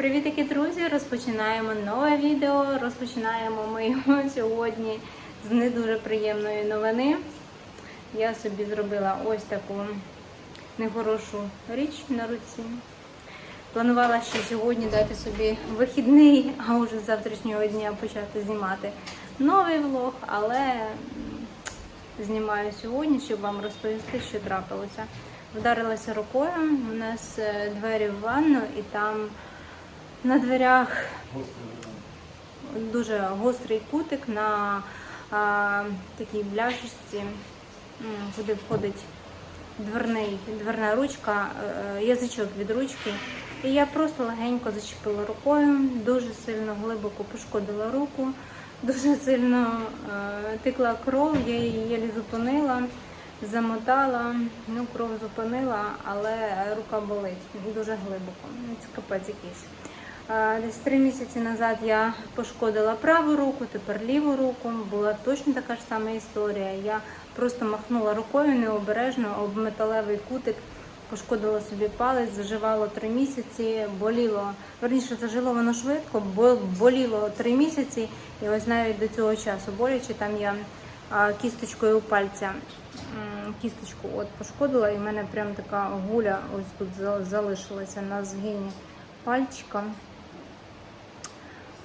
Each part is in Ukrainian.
Привітики, друзі! Розпочинаємо нове відео. Розпочинаємо ми його сьогодні з не дуже приємної новини. Я собі зробила ось таку нехорошу річ на руці. Планувала ще сьогодні дати собі вихідний, а вже з завтрашнього дня почати знімати новий влог, але знімаю сьогодні, щоб вам розповісти, що трапилося. Вдарилася рукою. У нас е, двері в ванну, і там на дверях дуже гострий кутик на а, такій бляшечці, куди входить дверний, дверна ручка, е, язичок від ручки. І я просто легенько зачепила рукою, дуже сильно глибоко пошкодила руку, дуже сильно е, текла кров, я її зупинила, замотала, ну кров зупинила, але рука болить дуже глибоко. Ну, Це капець якийсь. Десь три місяці назад я пошкодила праву руку, тепер ліву руку. Була точно така ж сама історія. Я просто махнула рукою необережно об металевий кутик, пошкодила собі палець, заживало три місяці, боліло. Верніше, зажило воно швидко, бо боліло три місяці, і ось навіть до цього часу боляче. Там я кісточкою пальця кісточку от пошкодила, і в мене прям така гуля ось тут за- залишилася на згині пальчика.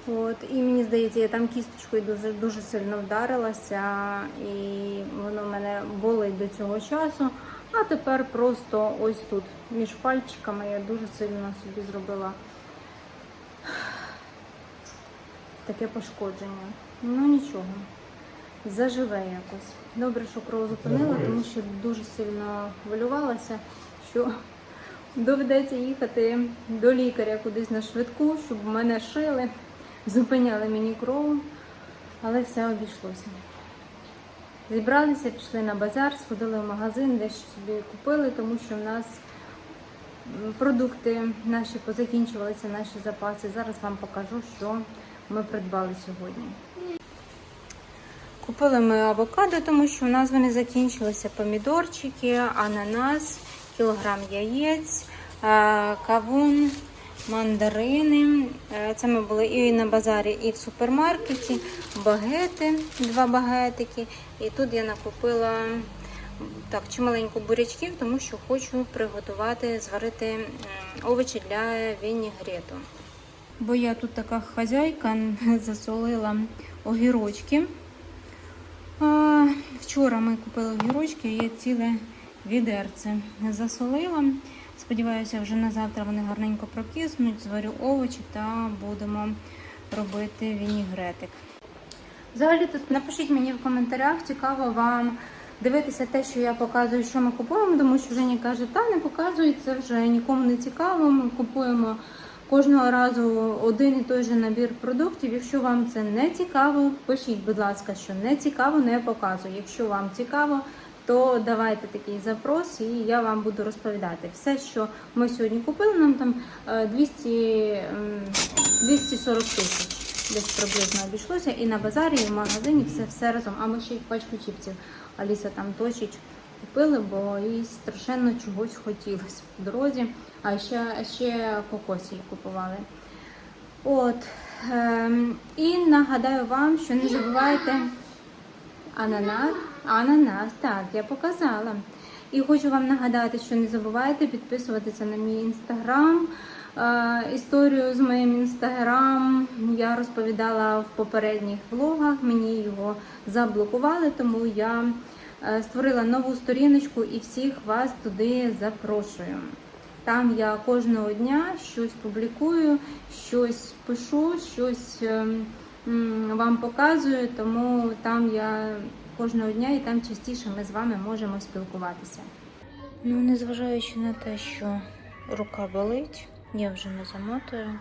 От, і мені здається, я там кісточкою дуже, дуже сильно вдарилася, і воно в мене болить до цього часу. А тепер просто ось тут, між пальчиками, я дуже сильно собі зробила таке пошкодження. Ну нічого, заживе якось. Добре, що кров зупинила, тому що дуже сильно хвилювалася, що доведеться їхати до лікаря кудись на швидку, щоб мене шили, зупиняли мені кров, але все обійшлося. Зібралися, пішли на базар, сходили в магазин, дещо собі купили, тому що в нас продукти наші позакінчувалися, наші запаси. Зараз вам покажу, що ми придбали сьогодні. Купили ми авокадо, тому що в нас вони закінчилися помідорчики, ананас, кілограм яєць, е, кавун, мандарини. Е, Це ми були і на базарі, і в супермаркеті, багети, два багетики. І тут я накупила так, чималенько бурячків, тому що хочу приготувати, зварити овочі для вінігрету. Бо я тут така хазяйка засолила огірочки. Вчора ми купили огірочки, я ціле відерце засолила. Сподіваюся, вже на завтра вони гарненько прокиснуть, зварю овочі та будемо робити вінігретик. Взагалі, тут напишіть мені в коментарях, цікаво вам дивитися те, що я показую, що ми купуємо, тому що Женя каже, та не показуй, це вже нікому не цікаво. Ми купуємо кожного разу один і той же набір продуктів. Якщо вам це не цікаво, пишіть, будь ласка, що не цікаво, не показую. Якщо вам цікаво, то давайте такий запрос, і я вам буду розповідати. Все, що ми сьогодні купили, нам там е, 200, ем, 240 тисяч десь приблизно обійшлося. І на базарі, і в магазині все, все разом. А ми ще й пачку чіпсів. Аліса там точить. Купили, бо їй страшенно чогось хотілося в дорозі, а ще, ще кокос їй купували. От. Ем, і нагадаю вам, що не забувайте ананас. Ананас, так, я показала. І хочу вам нагадати, що не забувайте підписуватися на мій інстаграм. Е, Історію з моїм інстаграм я розповідала в попередніх влогах. Мені його заблокували, тому я е, створила нову сторіночку і всіх вас туди запрошую. Там я кожного дня щось публікую, щось пишу, щось ем, вам показую, тому там я кожного дня і там частіше ми з вами можемо спілкуватися. Ну, незважаючи на те, що рука болить, я вже не замотую.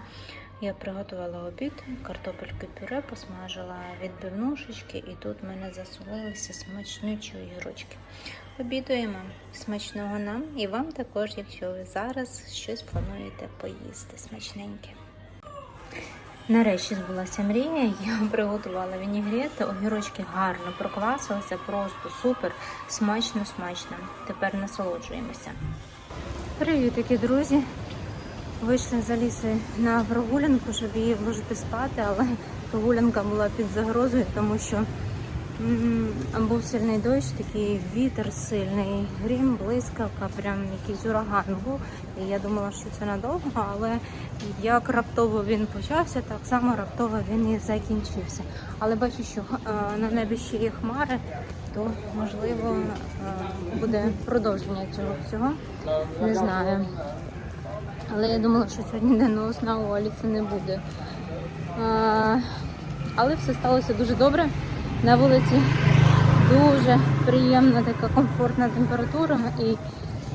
Я приготувала обід, картопельки пюре посмажила відбивнушечки, і тут в мене засолилися смачнючі огірочки. Обідуємо смачного нам і вам також, якщо ви зараз щось плануєте поїсти смачненьке. Нарешті збулася мрія, я приготувала вінігрет, огірочки гарно проквасилися, просто супер, смачно, смачно. Тепер насолоджуємося. Привіт, такі друзі! Вийшли за ліси на прогулянку, щоб її вложити спати, але прогулянка була під загрозою, тому що був сильний дощ, такий вітер сильний, грім, блискавка, прям якийсь ураган був. І я думала, що це надовго, але як раптово він почався, так само раптово він і закінчився. Але бачу, що е, на небі ще є хмари, то можливо е, буде продовження цього всього. Не знаю. Але я думала, що сьогодні денного сна у Аліці не буде. А, але все сталося дуже добре. На вулиці дуже приємна така комфортна температура і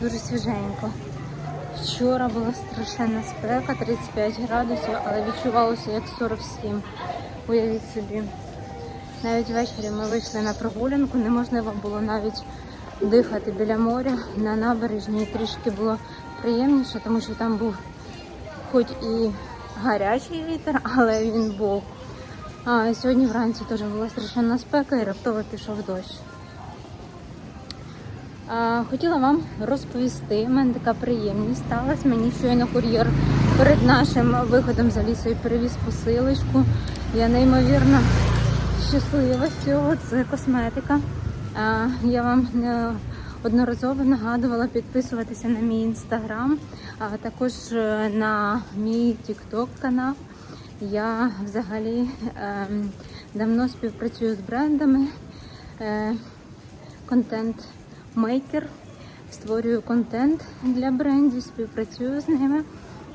дуже свіженько. Вчора була страшенна спека, 35 градусів, але відчувалося як 47. Уявіть собі. Навіть ввечері ми вийшли на прогулянку, неможливо було навіть дихати біля моря на набережні. Трішки було приємніше, тому що там був хоч і гарячий вітер, але він був. А сьогодні вранці теж була страшенна спека і раптово пішов дощ. А, хотіла вам розповісти, у мене така приємність сталася. Мені щойно кур'єр перед нашим виходом за лісою перевіз посилочку. Я неймовірно щаслива з цього. Це косметика. А, я вам не одноразово нагадувала підписуватися на мій інстаграм, а також е, на мій тікток канал. Я взагалі ем, давно співпрацюю з брендами. Е, контент-мейкер, створюю контент для брендів, співпрацюю з ними.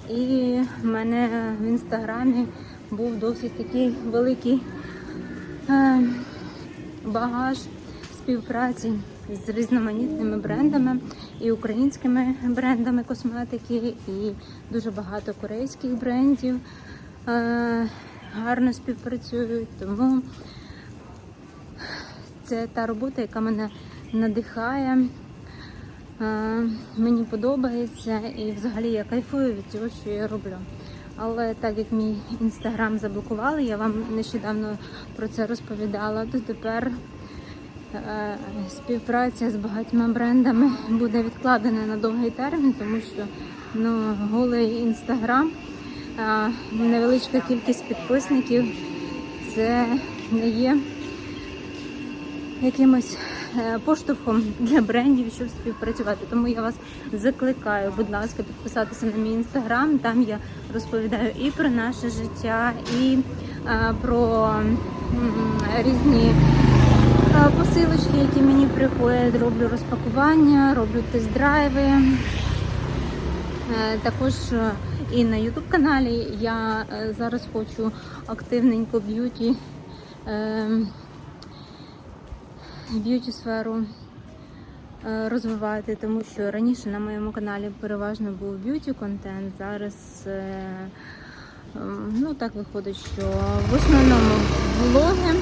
І в мене в інстаграмі був досить такий великий е, багаж співпраці з різноманітними брендами і українськими брендами косметики, і дуже багато корейських брендів е, гарно співпрацюють. Тому це та робота, яка мене надихає. Е, Мені подобається і взагалі я кайфую від цього, що я роблю. Але так як мій інстаграм заблокували, я вам нещодавно про це розповідала, то тепер е, співпраця з багатьма брендами буде відкладена на довгий термін, тому що ну, голий інстаграм, е, невеличка кількість підписників це не є якимось е, поштовхом для брендів, щоб співпрацювати. Тому я вас закликаю, будь ласка, підписатися на мій інстаграм. Там я розповідаю і про наше життя, і е, про різні е, посилочки, які мені приходять. Роблю розпакування, роблю тест-драйви. Е, Також е, і на YouTube каналі я е, зараз хочу активненько б'юті. ем, б'юті сферу розвивати, тому що раніше на моєму каналі переважно був б'юті контент. Зараз ем, ну так виходить, що в основному влоги,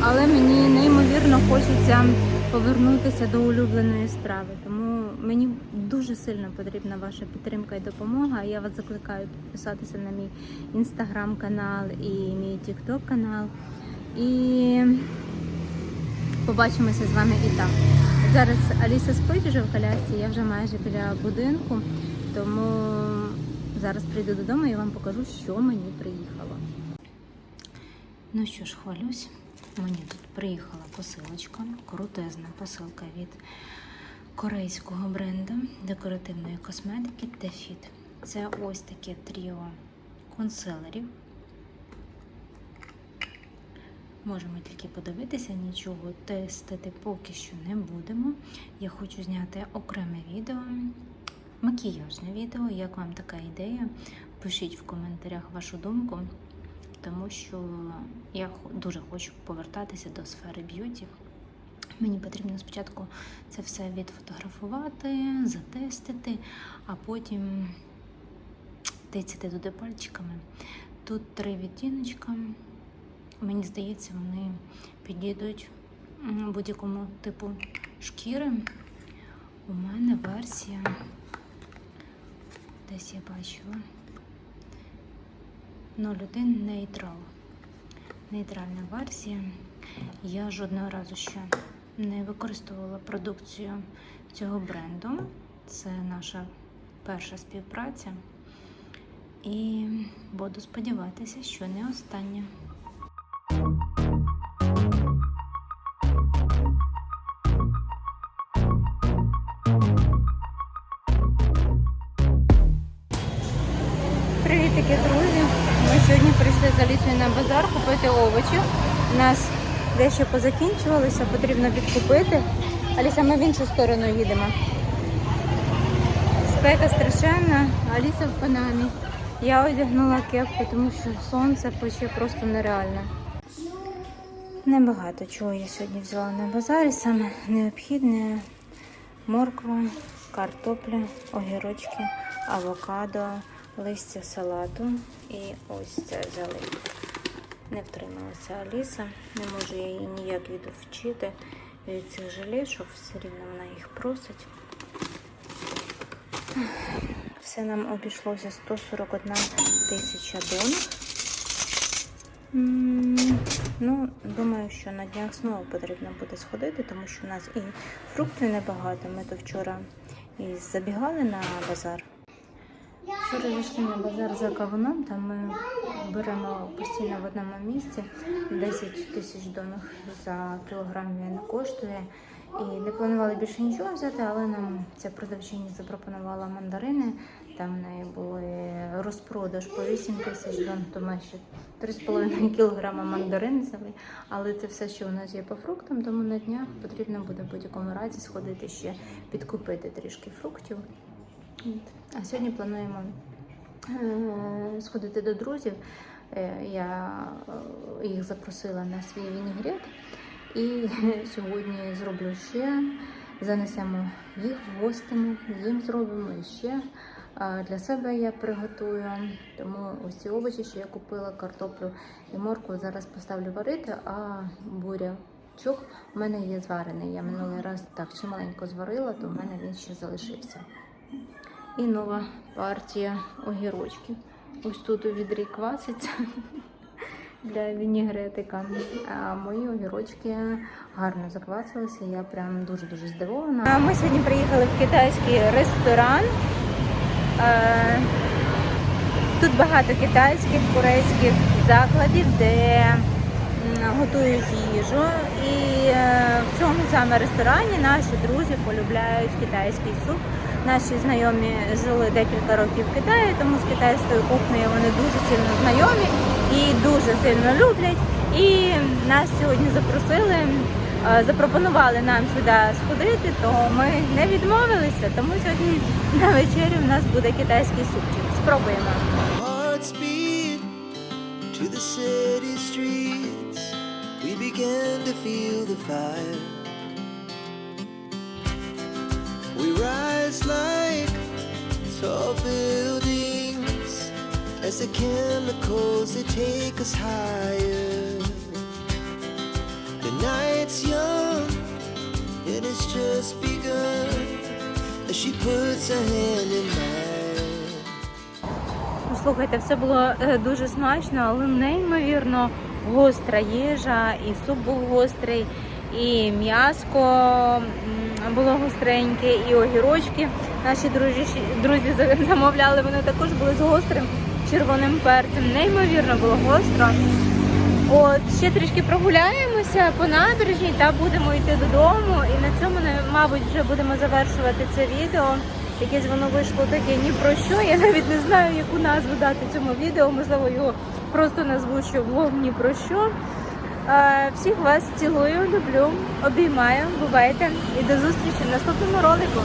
але мені неймовірно хочеться повернутися до улюбленої справи. Тому мені дуже сильно потрібна ваша підтримка і допомога. Я вас закликаю підписатися на мій інстаграм-канал і мій тікток канал. І побачимося з вами і там. Зараз Аліса спить вже в колясці, я вже майже біля будинку, тому зараз прийду додому і вам покажу, що мені приїхало. Ну що ж, хвалюсь. Мені тут приїхала посилочка, крутезна посилка від корейського бренду декоративної косметики Tefit. Це ось таке тріо консилерів. Можемо тільки подивитися, нічого тестити поки що не будемо. Я хочу зняти окреме відео, макіяжне відео. Як вам така ідея? Пишіть в коментарях вашу думку, тому що я дуже хочу повертатися до сфери б'юті. Мені потрібно спочатку це все відфотографувати, затестити, а потім тицяти туди пальчиками. Тут три відтіночка. Мені здається, вони підійдуть будь-якому типу шкіри. У мене версія, десь я бачила 01 нейтрал. Нейтральна версія. Я жодного разу ще не використовувала продукцію цього бренду. Це наша перша співпраця. І буду сподіватися, що не остання. Привітики, друзі! Сьогодні прийшли за Алісою на базар купити овочів. У нас дещо позакінчувалося, потрібно підкупити. Аліса, ми в іншу сторону їдемо. Спека страшенна, Аліса в панамі. Я одягнула кепку, тому що сонце пече просто нереально. Небагато чого я сьогодні взяла на базарі. Саме необхідне морква, картопля, огірочки, авокадо, листя салату і ось це взяли. Не втрималася Аліса, не можу я її ніяк відвчити від цих жалішок, все рівно вона їх просить. Все нам обійшлося 141 тисяча донор. М, Ну, думаю, що на днях знову потрібно буде сходити, тому що у нас і фруктів небагато. Ми то вчора і забігали на базар. Вчора зайшли на базар за кавуном, там ми беремо постійно в одному місці 10 тисяч донг за кілограм він коштує. І не планували більше нічого взяти, але нам ця продавчиня запропонувала мандарини. Там в неї були розпродаж по 8 тисяч донг, то ми ще 3,5 кілограма мандарин взяли. Але це все, що у нас є по фруктам, тому на днях потрібно буде в будь-якому разі сходити ще підкупити трішки фруктів. А сьогодні плануємо е, сходити до друзів. Е, Я е, їх запросила на свій вінігрет. І сьогодні зроблю ще, занесемо їх, в гостимо, їм зробимо і ще. Для себе я приготую. Тому ось ці овочі, що я купила, картоплю і моркву, зараз поставлю варити, а бурячок у мене є зварений. Я минулий раз так чималенько зварила, то в мене він ще залишився. І нова партія огірочків. Ось тут у відрі кваситься для вінігретика. А мої огірочки гарно заквасилися. Я прям дуже-дуже здивована. Ми сьогодні приїхали в китайський ресторан. Тут багато китайських, корейських закладів, де готують їжу. І е, в цьому саме ресторані наші друзі полюбляють китайський суп. Наші знайомі жили декілька років в Китаї, тому з китайською кухнею вони дуже сильно знайомі і дуже сильно люблять. І нас сьогодні запросили, е, запропонували нам сюди сходити, то ми не відмовилися. Тому сьогодні на вечері в нас буде китайський супчик. Спробуємо. to the city streets. We began to feel the fire. We rise like tall buildings as the chemicals they take us higher. The night's young and it's just begun as she puts her hand in mine. Ну, Слухайте, все було е, дуже смачно, але неймовірно гостра їжа, і суп був гострий, і м'яско було гостреньке, і огірочки. Наші друзі, друзі замовляли, вони також були з гострим червоним перцем. Неймовірно було гостро. От ще трішки прогуляємося по набережній та будемо йти додому. І на цьому, мабуть, вже будемо завершувати це відео. Якесь воно вийшло таке ні про що. Я навіть не знаю, яку назву дати цьому відео. Можливо, його просто назву що влог ні про що. Е, Всіх вас цілую, люблю, обіймаю. Бувайте і до зустрічі в наступному ролику.